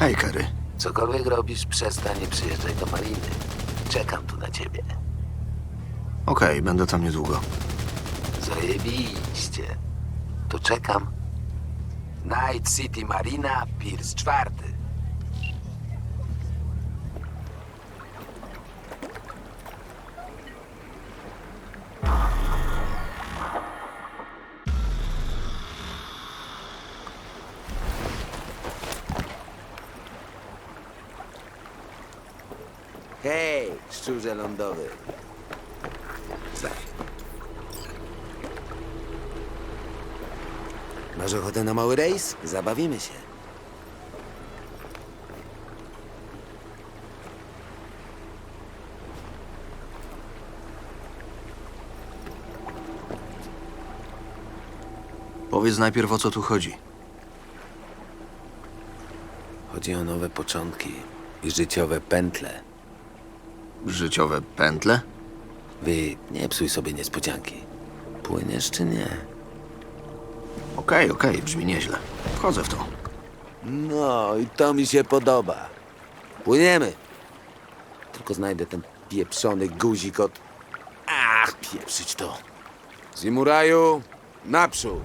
Hej, Kerry. Cokolwiek robisz, przestań i przyjeżdżaj do Mariny. Czekam tu na ciebie. Okej, będę tam niedługo. Zajebiście. To czekam. Night City Marina, Piers czwarty. Szczurze lądowy. Masz ochotę na mały rejs? Zabawimy się. Powiedz najpierw o co tu chodzi. Chodzi o nowe początki i życiowe pętle. Życiowe pętle? Wy nie psuj sobie niespodzianki. Płyniesz czy nie? Okej, okej, brzmi nieźle. Wchodzę w to. No i to mi się podoba. Płyniemy. Tylko znajdę ten pieprzony guzik od... Ach, pieprzyć to. Zimuraju, naprzód.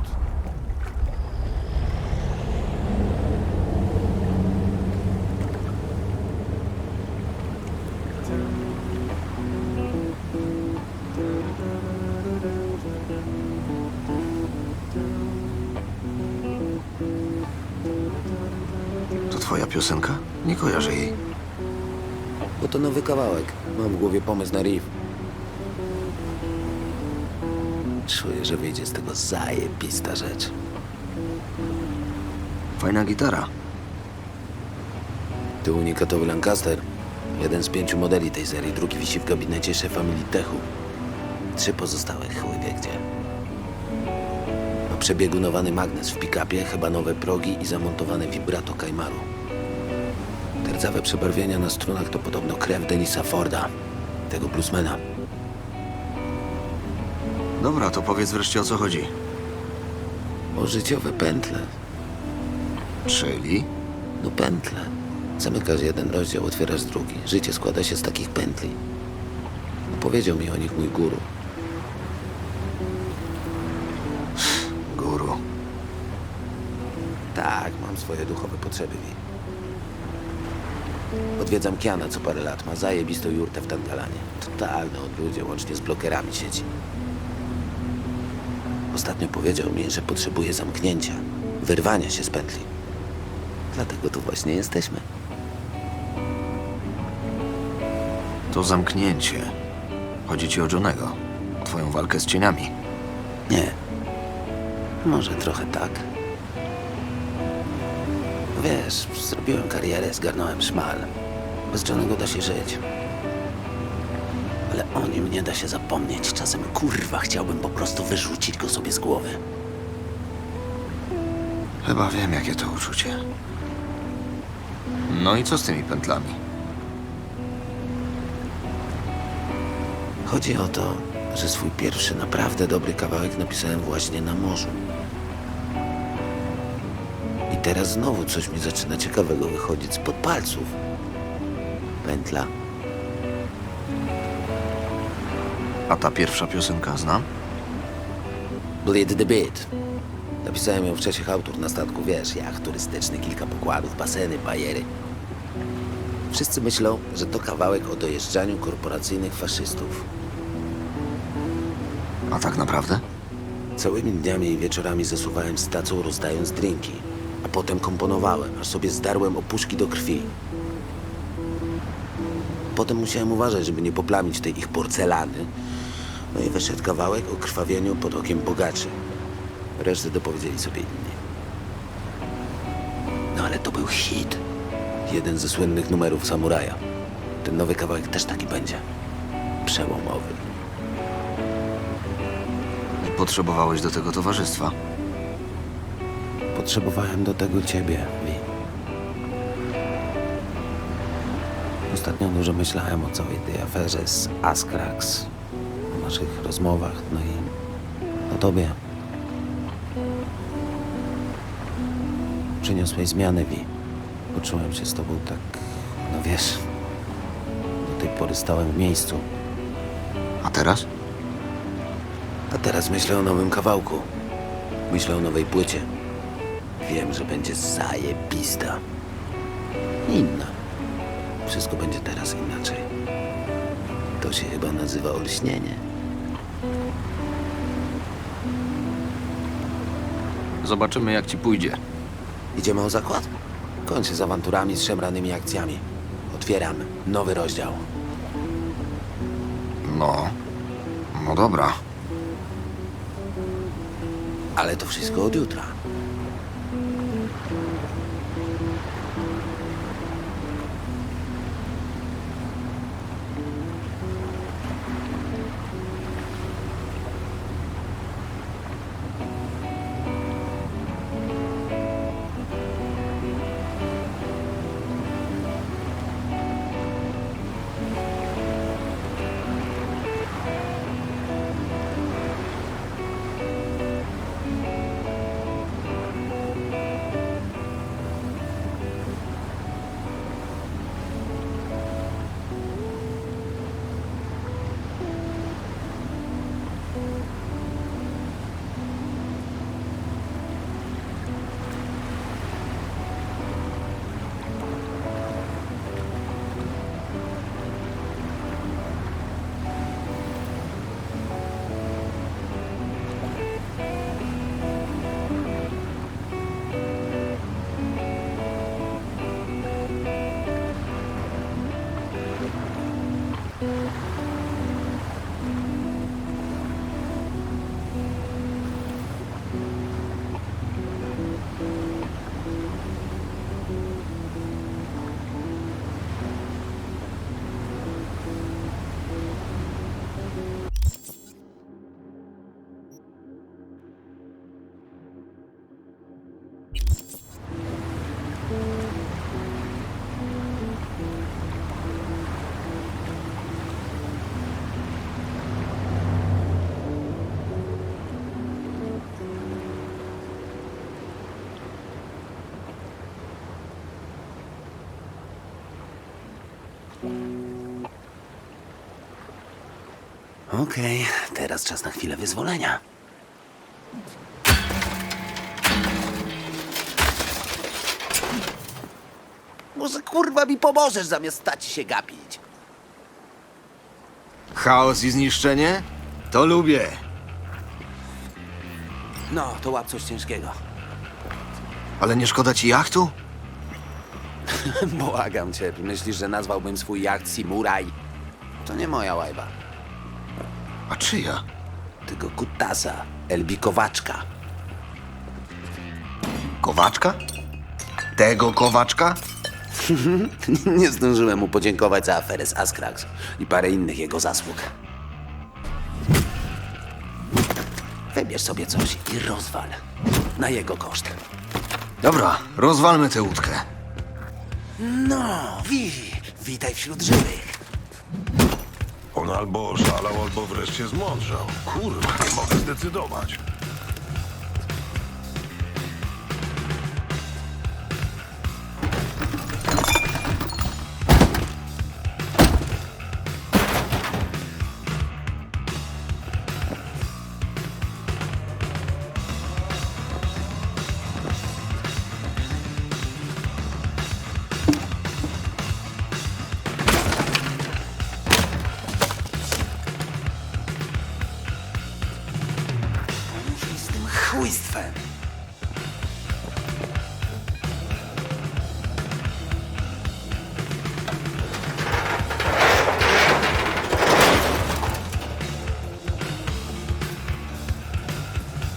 Piosenka? Nie kojarzę jej. Bo to nowy kawałek. Mam w głowie pomysł na riff. Czuję, że wyjdzie z tego zajebista rzecz. Fajna gitara. To unikatowy Lancaster. Jeden z pięciu modeli tej serii. Drugi wisi w gabinecie szefa Militechu. Trzy pozostałe chuj wie gdzie. Ma przebiegunowany magnes w pick-upie, chyba nowe progi i zamontowane vibrato Kajmaru. Te rdzawe przebarwienia na strunach to podobno krew Denisa Forda, tego bluesmana. Dobra, to powiedz wreszcie o co chodzi. O życiowe pętle. Czyli? No pętle. Zamykasz jeden rozdział, otwierasz drugi. Życie składa się z takich pętli. Powiedział mi o nich mój guru. Guru. Tak, mam swoje duchowe potrzeby. Wi. Odwiedzam Kiana co parę lat. Ma zajebistą jurtę w Tantalanie. Totalne odludzie, łącznie z blokerami sieci. Ostatnio powiedział mi, że potrzebuje zamknięcia, wyrwania się z pętli. Dlatego tu właśnie jesteśmy. To zamknięcie. Chodzi ci o Johnego. Twoją walkę z cieniami. Nie. Może trochę tak. Wiesz, zrobiłem karierę, zgarnąłem szmal. Bez Johnego da się żyć. Ale o nim nie da się zapomnieć. Czasem kurwa chciałbym po prostu wyrzucić go sobie z głowy. Chyba wiem, jakie to uczucie. No i co z tymi pętlami? Chodzi o to, że swój pierwszy naprawdę dobry kawałek napisałem właśnie na morzu. Teraz znowu coś mi zaczyna ciekawego wychodzić spod palców. Pętla. A ta pierwsza piosenka znam? Bleed the Beat. Napisałem ją w czasie autor na statku, wiesz, jacht turystyczny, kilka pokładów, baseny, bajery. Wszyscy myślą, że to kawałek o dojeżdżaniu korporacyjnych faszystów. A tak naprawdę? Całymi dniami i wieczorami zasuwałem z tacą, rozdając drinki. Potem komponowałem, aż sobie zdarłem opuszki do krwi. Potem musiałem uważać, żeby nie poplamić tej ich porcelany. No i wyszedł kawałek o krwawieniu pod okiem bogaczy. Resztę dopowiedzieli sobie inni. No ale to był hit. Jeden ze słynnych numerów Samuraja. Ten nowy kawałek też taki będzie. Przełomowy. I potrzebowałeś do tego towarzystwa. Potrzebowałem do tego ciebie, Vi. Ostatnio dużo myślałem o całej tej aferze z Askrax, o naszych rozmowach, no i o tobie. Przyniosłeś zmiany, Vi. Poczułem się z tobą tak, no wiesz, do tej pory stałem w miejscu. A teraz? A teraz myślę o nowym kawałku. Myślę o nowej płycie. Wiem, że będzie zajebista. Inna. Wszystko będzie teraz inaczej. To się chyba nazywa olśnienie. Zobaczymy, jak ci pójdzie. Idziemy o zakład? Kończę z awanturami, z szemranymi akcjami. Otwieram nowy rozdział. No. No dobra. Ale to wszystko od jutra. Okej, teraz czas na chwilę wyzwolenia. Może kurwa mi pomożesz zamiast stać się gapić. Chaos i zniszczenie? To lubię. No, to łap coś ciężkiego. Ale nie szkoda ci jachtu? Błagam cię, myślisz, że nazwałbym swój jacht Simuraj? To nie moja łajba. A czyja? Tylko kutasa, Elbi Kowaczka. Kowaczka? Tego kowaczka? nie zdążyłem mu podziękować za aferę z Askrax i parę innych jego zasług. Wybierz sobie coś i rozwal. Na jego koszt. Dobra, rozwalmy tę łódkę. No, wi, witaj wśród żywych. On albo oszalał, albo wreszcie zmądrzał. Kurwa, nie mogę zdecydować.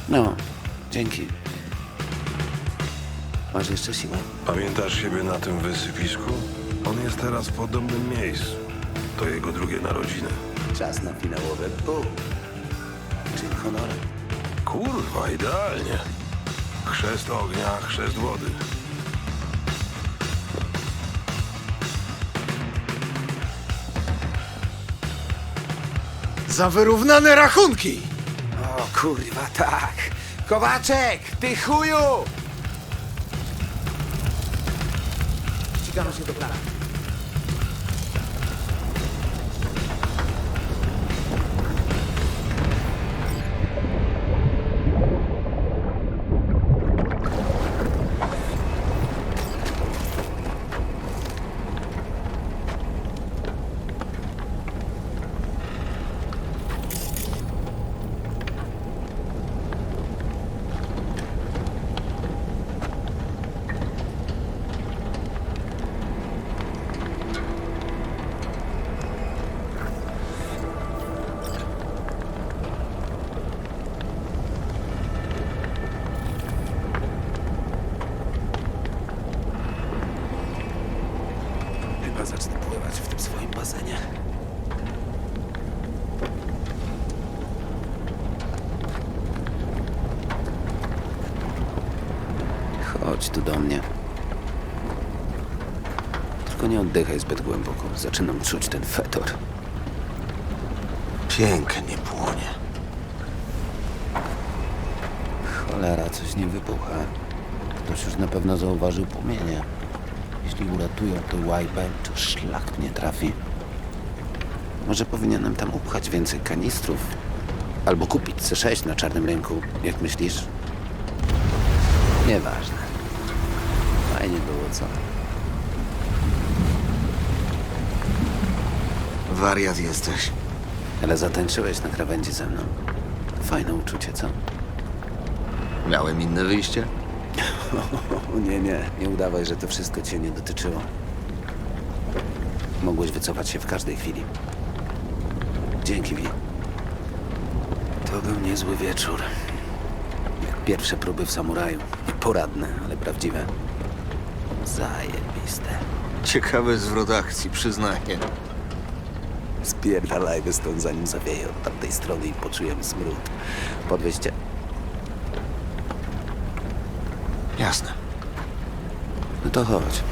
No, dzięki. Masz jeszcze siłę? Pamiętasz siebie na tym wysypisku? On jest teraz w podobnym miejscu. To jego drugie narodziny. Czas na finałowe pół. Czym honorem? Kurwa, idealnie. Chrzest ognia, chrzest wody. Za wyrównane rachunki! O kurwa, tak. Kowaczek, ty chuju! zbliżamy się do planu. Chodź tu do mnie. Tylko nie oddychaj zbyt głęboko. Zaczynam czuć ten fetor. Pięknie płonie. Cholera, coś nie wybucha. Ktoś już na pewno zauważył płomienie. Jeśli uratują to łajbę, to szlak mnie trafi. Może powinienem tam upchać więcej kanistrów? Albo kupić C6 na czarnym rynku, jak myślisz? Nieważne. Fajnie było, co? Wariat jesteś. Ale zatańczyłeś na krawędzi ze mną. Fajne uczucie, co? Miałem inne wyjście? O, nie, nie. Nie udawaj, że to wszystko cię nie dotyczyło. Mogłeś wycofać się w każdej chwili. Dzięki, Vi. To był niezły wieczór. Jak pierwsze próby w samuraju. Poradne, ale prawdziwe. Zajebiste. Ciekawy zwrot akcji, przyznaję. Spierdalajmy stąd, zanim zawieje od tamtej strony i poczujemy smród. Podwieźcie. Jasne. No to chodź.